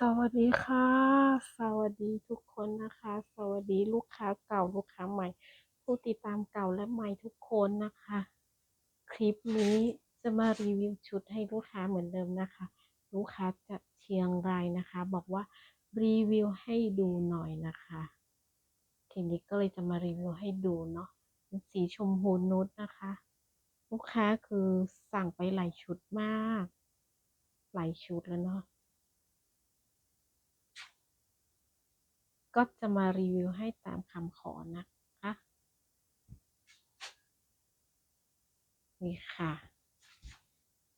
สวัสดีค่ะ สวัสดีทุกคนนะคะ สวัสดีลูกค้าเก่าลูกค้าใหม่ ผู้ติดตามเก่าและใหม่ทุกคนนะคะ คลิปนี้จะมารีวิวชุดให้ลูกค้าเหมือนเดิมนะคะ ลูกค้าจากเชียงรายนะคะ บอกว่ารีวิวให้ดูหน่อยนะคะทีนี้ก็เลยจะมารีวิวให้ดูเนาะเป็นสีชมพูนุชนะคะ ลูกค้าคือสั่งไปหลายชุดมาก หลายชุดแล้วเนาะ ก็จะมารีวิวให้ตามคำขอนะคะนี่ค่ะ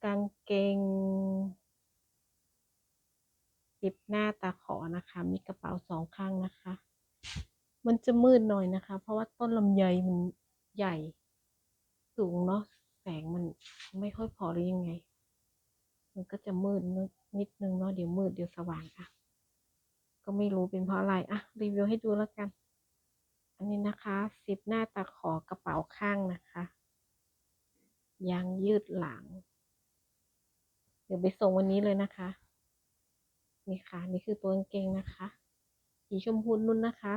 กางเกงติบหน้าตาขอนะคะ มีกระเป๋าสองข้างนะคะ มันจะมืดหน่อยนะคะ เพราะว่าต้นลำไยมันใหญ่ สูงเนาะแสงมันไม่ค่อยพอหรือยังไง มันก็จะมืดนิดนึงเนาะเดี๋ยวมืดเดี๋ยวสว่างอะ ก็ไม่รู้เป็นเพราะอะไรอะรีวิวให้ดูแล้วกัน อันนี้นะคะซิปหน้าตาขอกระเป๋าข้างนะคะยางยืดหลัง เดี๋ยวไปส่งวันนี้เลยนะคะ นี่ค่ะ นี่คือตัวกางเกงนะคะ สีชมพูนุ่นนะคะ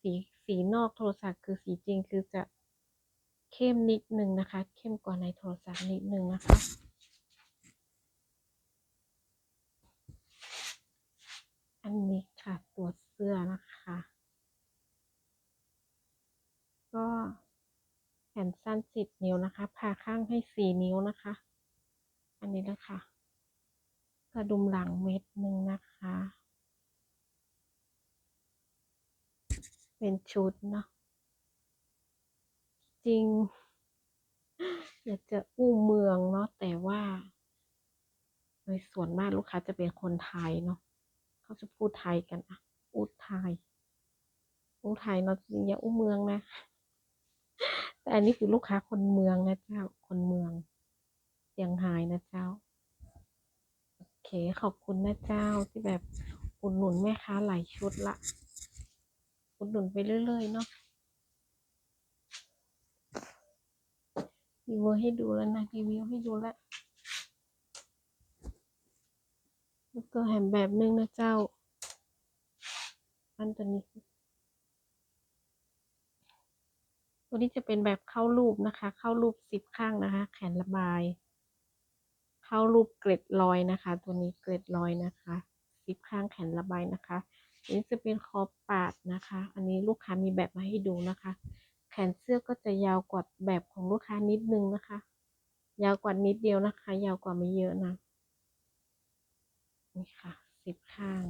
สีสีนอกโทรศัพท์คือสีจริงคือจะเข้มนิดนึงนะคะ เข้มกว่าในโทรศัพท์นิดนึงนะคะ อันนี้ค่ะตัวเสื้อนะคะ ก็แขน สิบนิ้วนะคะผ่าข้างให้สี่นิ้วนะคะ อันนี้นะคะกระดุมหลังเม็ดหนึ่งนะคะ เป็นชุดเนาะจริงอยากจะอู้เมืองเนาะแต่ว่าโดยส่วนมากลูกค้าจะเป็นคนไทยเนาะเขาจะพูดไทยกันอะพูดไทยพูดไทยเนาะจริงอย่าอู้เมืองนะ แต่อันนี้คือลูกค้าคนเมืองนะเจ้า คนเมืองเชียงรายนะเจ้า โอเค ขอบคุณนะเจ้าที่แบบอุดหนุนแม่ค้าหลายชุดละ อุดหนุนไปเรื่อยๆเนาะรีวิวให้ดูแล้วนะรีวิวให้ดูแล้วแล้วก็แหมแบบนึงนะเจ้า อันตัวนี้ ตัวนี้จะเป็นแบบเข้ารูปนะคะ เข้ารูปสิบข้างนะคะ แขนระบาย เข้ารูปเกล็ดรอยนะคะ ตัวนี้เกล็ดรอยนะคะสิบข้างแขนระบายนะคะอันนี้จะเป็นคอปาดนะคะ อันนี้ลูกค้ามีแบบมาให้ดูนะคะ แขนเสื้อก็จะยาวกว่าแบบของลูกค้านิดนึงนะคะ ยาวกว่านิดเดียวนะคะ ยาวกว่าไม่เยอะนะนี่ค่ะสิบข้าง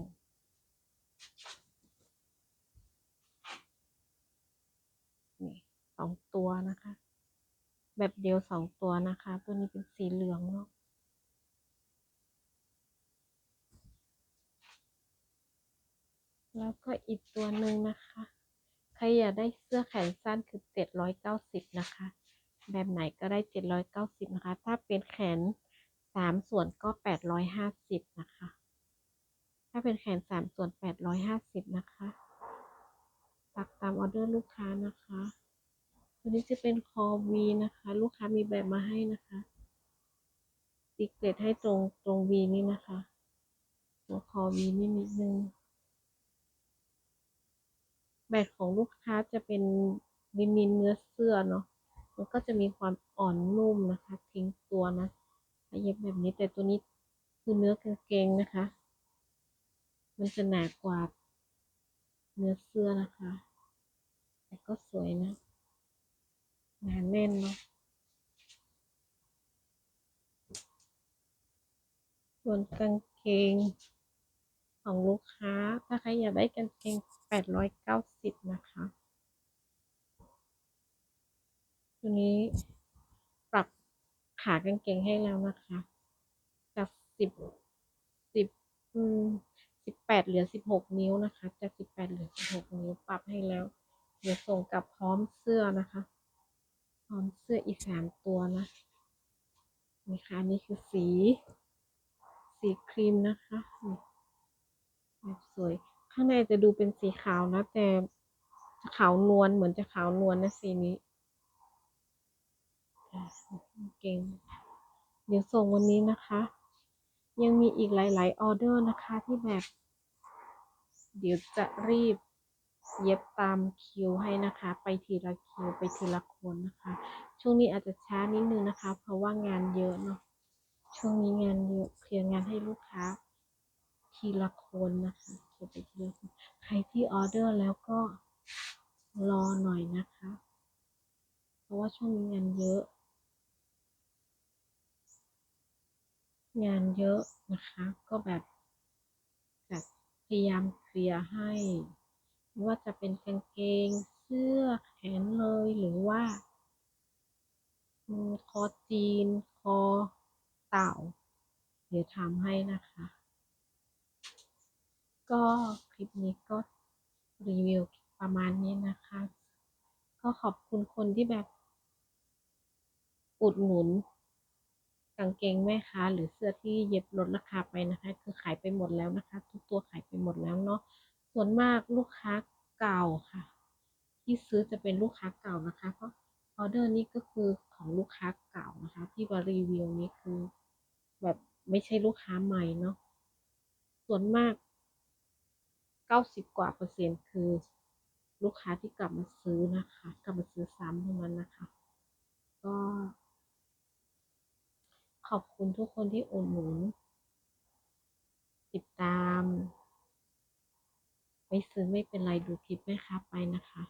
นี่ส องตัวนะคะ แบบเดียวสองตัวนะคะ ตัวนี้เป็นสีเหลืองเนาะแล้วก็อีกตัวหนึ่งนะคะ ใครอยากได้เสื้อแขนสั้นคือเจ็ดร้อยเก้าสิบนะคะ แบบไหนก็ได้เจ็ดร้อยเก้าสิบนะคะ ถ้าเป็นแขนสามส่วนก็แปดร้อยห้าสิบนะคะ ถ้าเป็นแขนสามส่วนแปดร้อยห้าสิบนะคะ ตักตามออเดอร์ลูกค้านะคะ ตัวนี้จะเป็นคอวีนะคะ ลูกค้ามีแบบมาให้นะคะติกเกตให้ตรงตรงวีนี่นะคะ ตัวคอวีนี่นิดนึงแบบของลูกค้าจะเป็นลินินเนื้อเสื้อเนาะมันก็จะมีความอ่อนนุ่มนะคะทิ้งตัวนะถ้าเย็บแบบนี้แต่ตัวนี้คือเนื้อกางเกงนะคะ มันจะหนากว่าเนื้อเสื้อนะคะ แต่ก็สวยนะ หนาแน่นเนาะส่วนกางเกงของลูกค้า ถ้าใครอยากได้กางเกงแปดร้อยเก้าสิบนะคะ ตัวนี้ปรับขากางเกงให้แล้วนะคะจากสิบสิบอืมสิบแปดเหลือสิบหกนิ้วนะคะ จากสิบแปดเหลือสิบหกนิ้วปรับให้แล้ว เดี๋ยวส่งกลับพร้อมเสื้อนะคะ พร้อมเสื้ออีกสามตัวนะนี่ค่ะนี่คือสี สีครีมนะคะแบบสวย ข้างในจะดูเป็นสีขาวนะ แต่ขาวนวลเหมือนจะขาวนวลนะสีนี้อะเก่ง เดี๋ยวส่งวันนี้นะคะ ยังมีอีกหลาย ๆ ออเดอร์นะคะที่แบบ เดี๋ยวจะรีบ เย็บตามคิวให้นะคะ ไปทีละคิวไปทีละคนนะคะ ช่วงนี้อาจจะช้านิดนึงนะคะ เพราะว่างานเยอะเนาะช่วงนี้งานเยอะเคลียร์งานให้ลูกค้า ทีละคนนะคะเคลียร์ไปทีละคนใครที่ออเดอร์แล้วก็รอหน่อยนะคะ เพราะว่าช่วงนี้งานเยอะ งานเยอะนะคะ ก็แบบจะพยายามเคลียร์ให้ ไม่ว่าจะเป็นกางเกง เสื้อแขนเลยหรือว่าคอจีน คอเต่า เดี๋ยวทำให้นะคะ ก็คลิปนี้ก็รีวิวประมาณนี้นะคะ ก็ขอบคุณคนที่แบบ อุดหนุนกางเกงแม่ค้าหรือเสื้อที่เย็บลดราคาไปนะคะ คือขายไปหมดแล้วนะคะ ทุกตัวขายไปหมดแล้วเนาะ ส่วนมากลูกค้าเก่าค่ะ ที่ซื้อจะเป็นลูกค้าเก่านะคะเพราะออเดอร์นี้ก็คือของลูกค้าเก่านะคะ ที่มารีวิวนี้คือ แบบไม่ใช่ลูกค้าใหม่เนาะส่วนมากเก้าสิบกว่าเปอร์เซ็นต์คือ ลูกค้าที่กลับมาซื้อนะคะ กลับมาซื้อซ้ำเท่านั้นนะคะ ก็ ขอบคุณทุกคนที่อุดหนุนติดตาม ไม่ซื้อไม่เป็นไรดูคลิปแม่ค้าไปนะคะ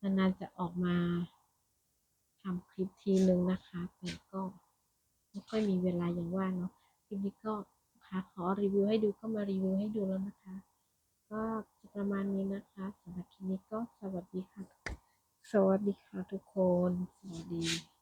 นานๆจะออกมาทำคลิปทีนึงนะคะ แต่ก็ไม่ค่อยมีเวลาอย่างว่าเนาะคลิปนี้ก็ค่ะขอรีวิวให้ดูก็มารีวิวให้ดูแล้วนะคะ ก็จะประมาณนี้นะคะสำหรับคลิปนี้ก็สวัสดีค่ะ สวัสดีค่ะทุกคน สวัสดี